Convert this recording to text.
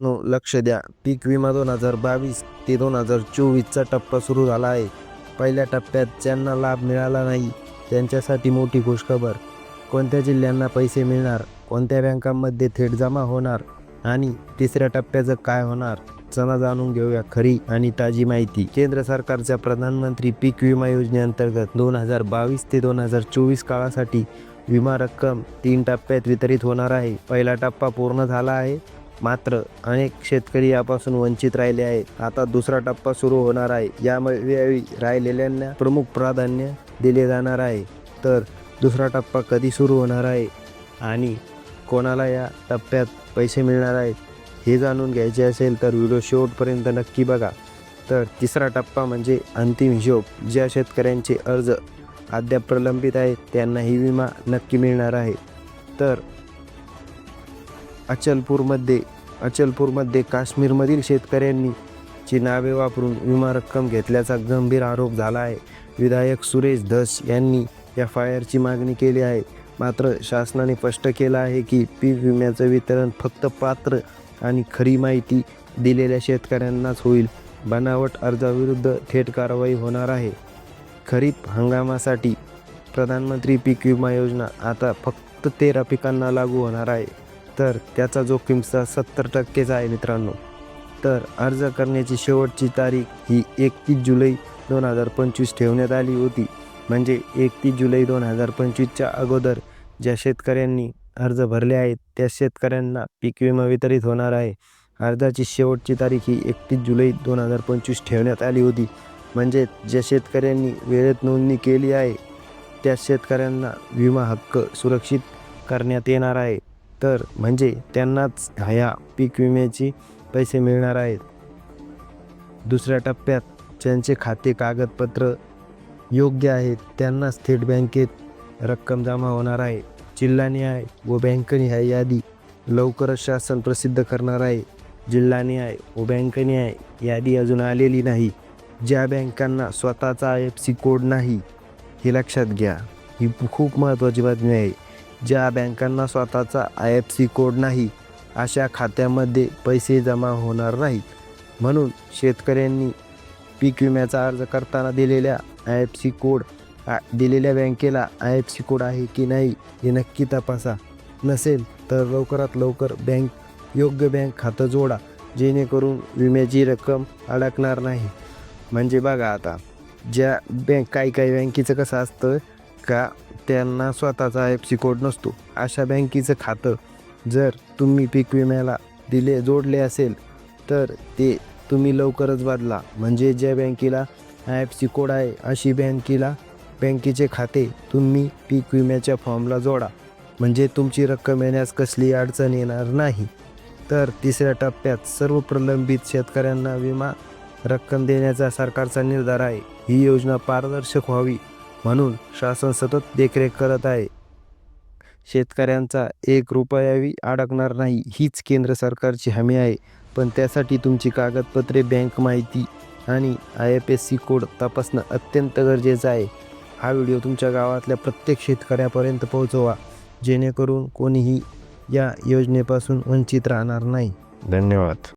No लक्ष द्या. पीक विमा दोन हजार बावीस ते दोन हजार चोवीसचा टप्पा सुरू झाला आहे. पहिल्या टप्प्यात ज्यांना लाभ मिळाला नाही त्यांच्यासाठी मोठी खुशखबर. कोणत्या जिल्ह्यांना पैसे मिळणार कोणत्या बँकांमध्ये थेट जमा होणार आणि तिसऱ्या टप्प्याचं काय होणार चला जाणून घेऊया खरी आणि ताजी माहिती. केंद्र सरकारच्या प्रधानमंत्री पीक विमा योजनेअंतर्गत दोन हजार बावीस ते दोन हजार चोवीस काळासाठी विमा रक्कम तीन टप्प्यात वितरित होणार आहे. पहिला टप्पा पूर्ण झाला आहे. मात्र अनेक शेतकरी यापासून वंचित राहिले आहेत. आता दुसरा टप्पा सुरू होणार आहे. यावेळी राहिलेल्यांना प्रमुख प्राधान्य दिले जाणार आहे. तर दुसरा टप्पा कधी सुरू होणार आहे आणि कोणाला या टप्प्यात पैसे मिळणार आहेत हे जाणून घ्यायचे असेल तर व्हिडिओ शेवटपर्यंत नक्की बघा. तर तिसरा टप्पा म्हणजे अंतिम हिशोब. ज्या शेतकऱ्यांचे अर्ज अद्याप प्रलंबित आहेत त्यांना ही विमा नक्की मिळणार आहे. तर अचलपूरमध्ये अचलपूरमध्ये काश्मीरमधील शेतकऱ्यांनी ची नावे वापरून विमा रक्कम घेतल्याचा गंभीर आरोप झाला आहे. विधायक सुरेश धस यांनी एफ आय आरची मागणी केली आहे. मात्र शासनाने स्पष्ट केलं आहे की पीक विम्याचं वितरण फक्त पात्र आणि खरी माहिती दिलेल्या शेतकऱ्यांनाच होईल. बनावट अर्जाविरुद्ध थेट कारवाई होणार आहे. खरीप हंगामासाठी प्रधानमंत्री पीक विमा योजना आता फक्त तेरा पिकांना लागू होणार आहे. तर त्याचा जोखीमचा सत्तर टक्केच आहे मित्रांनो तर अर्ज करण्याची शेवटची तारीख ही एकतीस जुलै दोन हजार पंचवीस ठेवण्यात आली होती. म्हणजे एकतीस जुलै दोन हजार पंचवीसच्या अगोदर ज्या शेतकऱ्यांनी अर्ज भरले आहेत त्या शेतकऱ्यांना पीक विमा वितरित होणार आहे. अर्जाची शेवटची तारीख ही एकतीस जुलै दोन हजार पंचवीस ठेवण्यात आली होती. म्हणजे ज्या शेतकऱ्यांनी वेळेत नोंदणी केली आहे त्या शेतकऱ्यांना विमा हक्क सुरक्षित करण्यात येणार आहे. तर म्हणजे त्यांनाच ह्या पीक विम्याची पैसे मिळणार आहेत. दुसऱ्या टप्प्यात ज्यांचे खाते कागदपत्र योग्य आहेत त्यांनाच थेट बँकेत रक्कम जमा होणार आहे. जिल्हानिहाय व बँकनिहाय यादी लवकरच शासन प्रसिद्ध करणार आहे. जिल्हानिहाय व बँकनिहाय यादी अजून आलेली नाही. ज्या बँकांना स्वतःचा आय एफ सी कोड नाही हे लक्षात घ्या. ही खूप महत्त्वाची बातमी आहे. ज्या बँकांना स्वतःचा आय एफ सी कोड नाही अशा खात्यामध्ये पैसे जमा होणार नाहीत. म्हणून शेतकऱ्यांनी पीक विम्याचा अर्ज करताना दिलेल्या आय एफ सी कोड दिलेल्या बँकेला आय एफ सी कोड आहे की नाही हे नक्की तपासा. नसेल तर लवकरात लवकर बँक योग्य बँक खातं जोडा जेणेकरून विम्याची रक्कम अडकणार नाही. म्हणजे बघा आता ज्या बँक काही काही बँकेचं कसं असतं का त्यांना स्वतःचा आय एफ सी कोड नसतो. अशा बँकेचं खातं जर तुम्ही पीक विम्याला दिले जोडले असेल तर ते तुम्ही लवकरच बदला. म्हणजे ज्या बँकेला आय एफ सी कोड आहे अशी बँकेला बँकेचे खाते तुम्ही पीक विम्याच्या फॉर्मला जोडा. म्हणजे तुमची रक्कम येण्यास कसली अडचण येणार नाही. तर तिसऱ्या टप्प्यात सर्व प्रलंबित शेतकऱ्यांना विमा रक्कम देण्याचा सरकारचा निर्धार आहे. ही योजना पारदर्शक व्हावी. म्हणून शासन सतत देखरेख करत आहे. शेतकऱ्यांचा एक रुपयाही अडकणार नाही हीच केंद्र सरकारची हमी आहे. पण त्यासाठी तुमची कागदपत्रे बँक माहिती आणि I F S C code तपासणं अत्यंत गरजेचं आहे. हा व्हिडिओ तुमच्या गावातल्या प्रत्येक शेतकऱ्यापर्यंत पोहोचवा जेणेकरून कोणीही या योजनेपासून वंचित राहणार नाही. धन्यवाद.